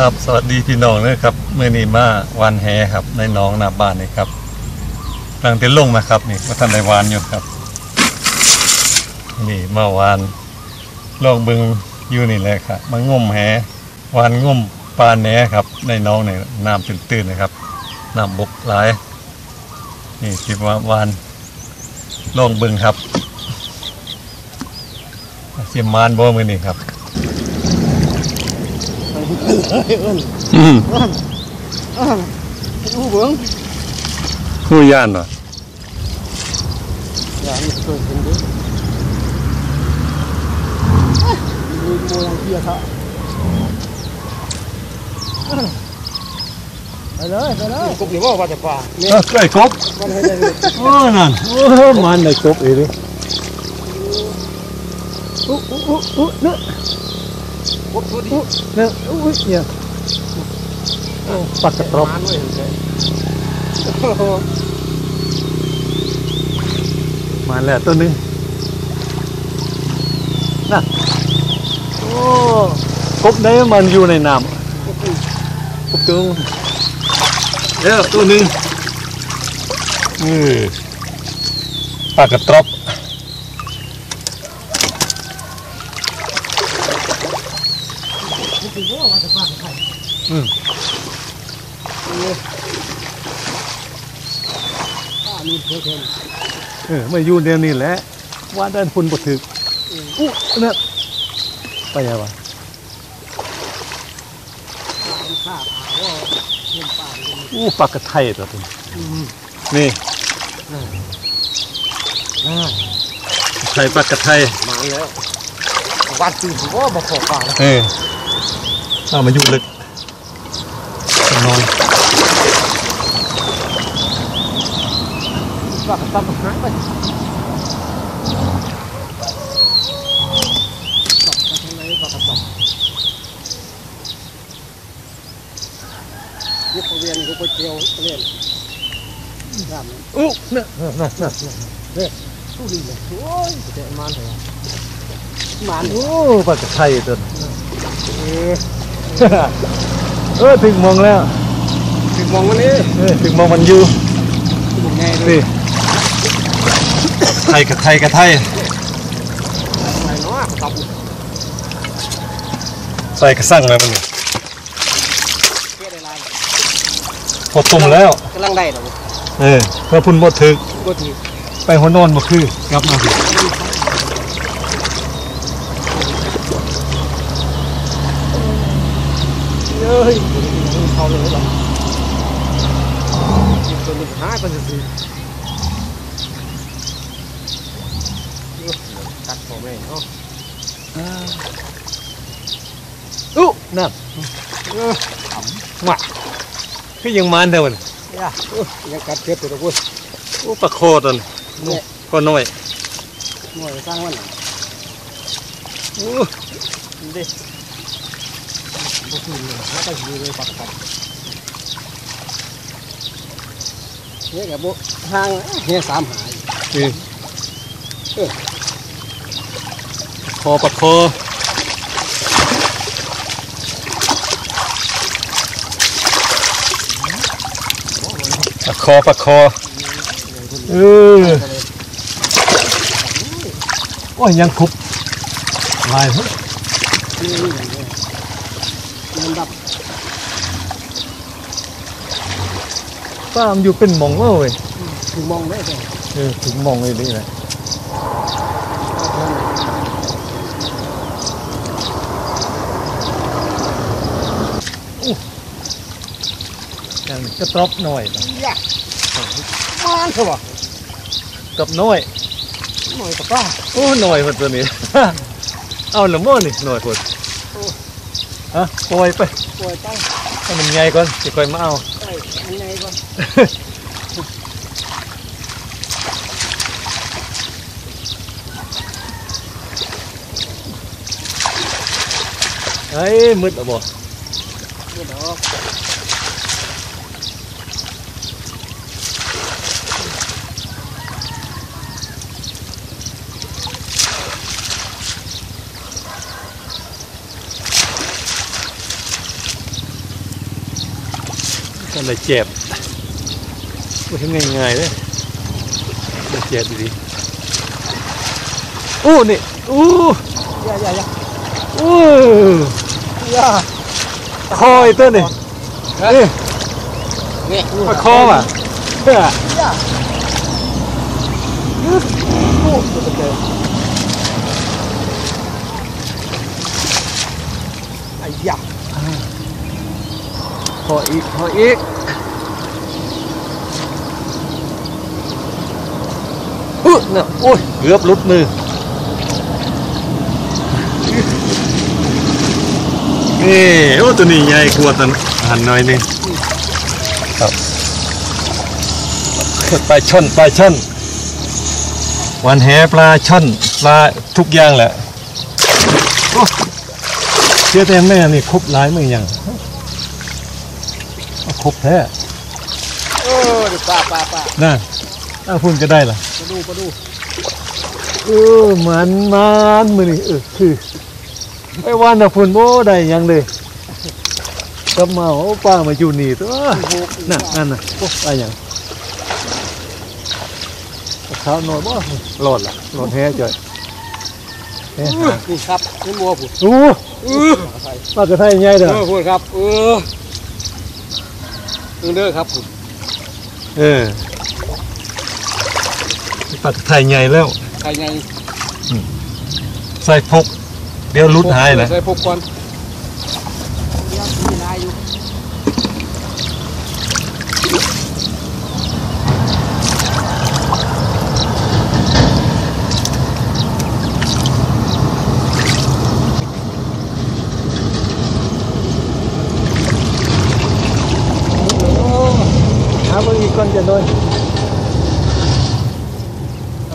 ครับสวัสดีพี่น้องนะครับเมื่อนี้มาวันแฮครับในหน้องหน้าบ้านนี่ครับกำลังเต้นลงมาครับนี่มาทันได้วานอยู่ครับ นี่เมาวานลองเบึงอยู่นี่แหละครับมางมแหวานงมปลาแหนครับ ในหน้องนี่น้ำตื้นๆนะครับน้ำบกหลายนี่คิดว่าวานลองเบึงครับเสียมมานบ่มือนี่ครับ อืมอู้เบิ้งหูย่านเหรออย่างนี้เคยเห็นดิมีโมยังเกียร์ค่ะไปเลย ไปเลยกุบนี่ว่าว่าจะป่าเออไก่กบมันให้ได้โอ้นั่ นโอ้มันไก่กบอีกเลยอู้อู้อู้อู้เนื้อกุบตัวดีเนื้ออู้เนี่ยปักกระตรบมาแล้วตัวหนึงน่ะโอ้กบได้มันอยู่ในน้ำกบตัวเออปลากรอืมมีเพื่อนเออมาอยู่เดียวนี่แหละว่าด้านพุ่นบ่ถึกอู้นั่นไปยังวะข้าป่าว่าเงินป่าอู้ปากระไทยตัวนี้นี่ไทยปากระไทยมาแล้ววัดตื่นว่าบ่ขอป่าเออ อามาอยู่ลึกนอนว่ากระตับหาไปตับไปทางไหนปลากระตับยุคเวียนยุคเจียวเล่นน้ำอู้นั่นนั่นนั่นตู้ดีเลยโอ้ยเจ๊มันเลยมันโอ้ปลากระไทยตัวนี้เออ เออถึงมองแล้วถึงมองวันนี้เออถึงมองมันอยู่ถึงไงเลยนี่ไทยกับไทยกับไทยอะไรเนาะตับใส่กระสั่งแล้วมันนี่เพื่อได้ลายพอตุ่มแล้วกำลังได้หรอเออเพื่อพุ่นบ่ถึกบ่ทีไปหัวนอนบ่คือกลับมาสิ เฮ้ยเขาเลยหรอตัวนี้หายไปสิตัดพอแม่เนาะอู้นั่นมาคือยังมันเด้อมันย่ายังกัดเจ็บตัวกูอู้ปลาโคตันนู่ก็น้อยน่วยสร้างวันอู้ดิ บ่คือเลยแล้วก็อยู่เลยปักปักเนี่ยกับบห่างเฮียสามหายนี่คอปลาโคปลาคอปลาคอเออโอ้ยยังคุบลายเฮ้ย มันดับป้ามนอยู่เป็นหมองว่าเว้ยถึงมองได้เลยเออถึงหมองเลยนี่แหละยังกระตรอบหน่อยนะย่ามันเถอะวะกับน้อยหน่อยตะก้าโอ้หน่อยหมดตัวนี้ เอาละโม่นี่หน่อยหมด อะปล่อยไปป่วยตั้งให้มันใหญ่ ก่อนจะค่อยมาเอาใส่อันไหนก่อนเอ้ยมืดแล้วบ่เดี๋ยวดอกก็เลยเจ็บไม่ใช่ง่ายๆเลยเลยเจ็บดีๆอู้นี่อู้อย่าอย่าอย่าอู้อย่าคอยตัวนี่นี่นี่มาคอว่ะเพื่ออย่าโอ้ตัวเกินไอ้ยา คออีกคออีกอู้น่ะโอ้ยเกือบหลุดมือ นี่โอ้ตัวนี้ใหญ่กว่าตัวหันหน่อยหนึงครับปลาช่อนปลาช่อนวันแหปลาช่อนปลาทุกอย่างแหละโอ้เชื่อแต่แม่นี่ครบหลายมือยังเอา ครบแท้เออเดี๋ยวปลาปลาปลาน่าถ้าพุ่นก็ได้ล่ะปลาดูปลาดูเออมันมันมือนี่เออคือไอ้วันน่ะพุ่นโอ้ได้หยังเลยกลับมาโอ้ป้ามาอยู่นี่ตัวน่ะนั่นน่ะโอ้ได้หยังเอาข้าวหน่อยบ่หลอดล่ะหลอดแท้จ่อยแท้หานี่ครับนี่บัวผุดโอ้เออปลากระไทยใหญ่เอเด้ออพูดครับเออ เออเด้อครับผุดเออปลากระไทยใหญ่แล้วใครไงใส่พกเดี๋ยวหลุดหายนะใส่พกก่อนเดี๋ยวมีนายอยู่ หาเบิ่งอีกก่อนจะโดน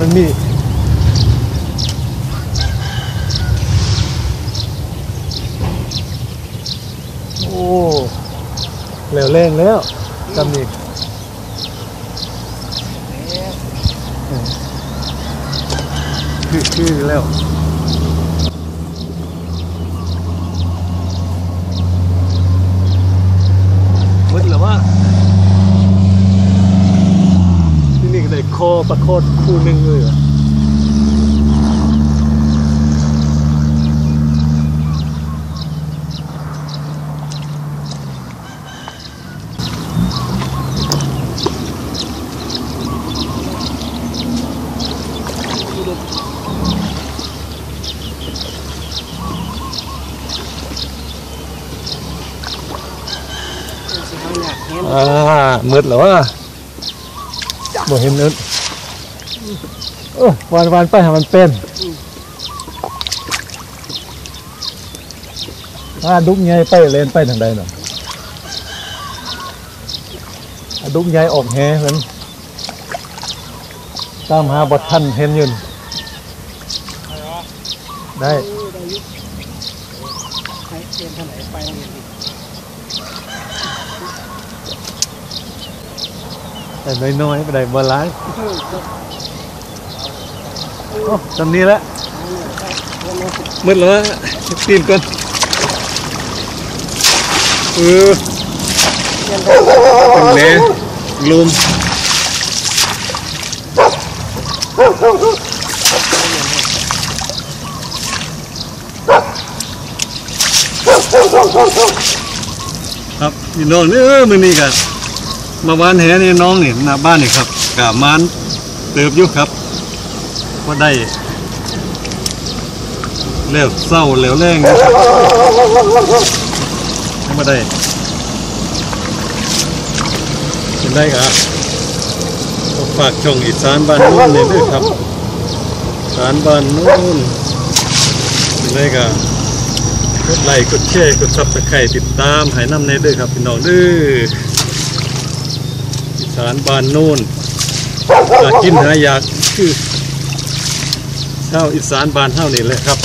มันมีโอ้เหลวแรงแล้วจำอีกคือคือแล้วหมดแล้วว่า ที่นี่ก็ได้คอ ปลาโคตรคู่หนึ่งเลยเหรออ่ามืดแล้วว่าบ่เห็นนึก เออวันวันไปหามันเป็นอ่าดุกใหญ่ไปเลนไปทางใดหน่อยดุกใหญ่ออกแหเหมือนตามหาบททันเห็นยืนได้แต่น้อยๆไปได้บาลานซ์ โอ้จำนี้แล้วมืดแล้วตีนก่อนเออเรียนเป็นแหนลุมครับพี่น้องนี่เออมือนี้กันมาวานแหนี่น้องนี่หน้าบ้านนี่ครับกะมานเติบอยู่ครับ ว่าได้แล้วเศร้าแล้วแรงนะครับให้มาได้เป็นได้ครับฝากช่องอีสานบ้านนู้นนี่ด้วยครับอีสานบ้านนู้นเป็นได้ครับกดไลค์กดแชร์กดซับสไครต์ติดตามให้น้ำในด้อครับพี่น้องด้ออีสานบ้านโน่นหากินหาอยากคือ ชาวอีสานบ้านเฮานี่แหละครับ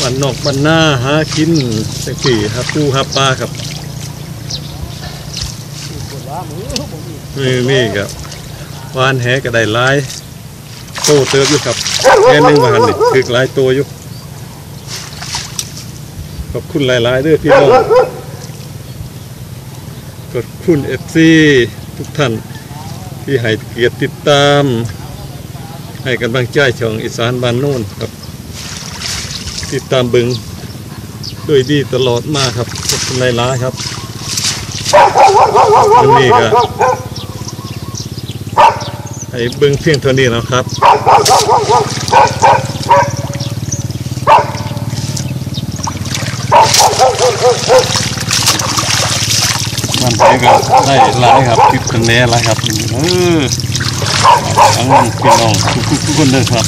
บ้านนอกบ้านนาหากินสักสี่ครับปูหาปลาครับปวดว่ามือผมอีกนี่นี่ครับวานแหก็ได้ลายโตเติบอยู่ครับแค่นึงมาหันนี่คือหลายตัวอยู่ขอบคุณหลายๆเด้อพี่น้องขอบคุณเอฟซีทุกท่านที่ให้เกียรติติดตาม ให้กำลังใจช่องอีสานบ้านโน่นครับ ติดตามบึงด้วยดีตลอดมาครับขอบคุณหลายๆครับวันนี้ก็ให้บึงเพียงเท่านี้นะครับมันไปก็ได้หลายครับติดกันแน่หลายครับเออ ทั้งนั้นพี่น้องทุกๆทุกคนเลยครับ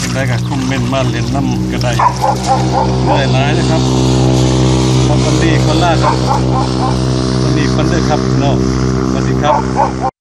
ก็ได้กับคอมเมนต์มาเล่นน้ำก็ได้ได้หลายนะครับขอบคุณดีคนล่าครับวันดีคนเด้อครับพี่น้องสวัสดีครับ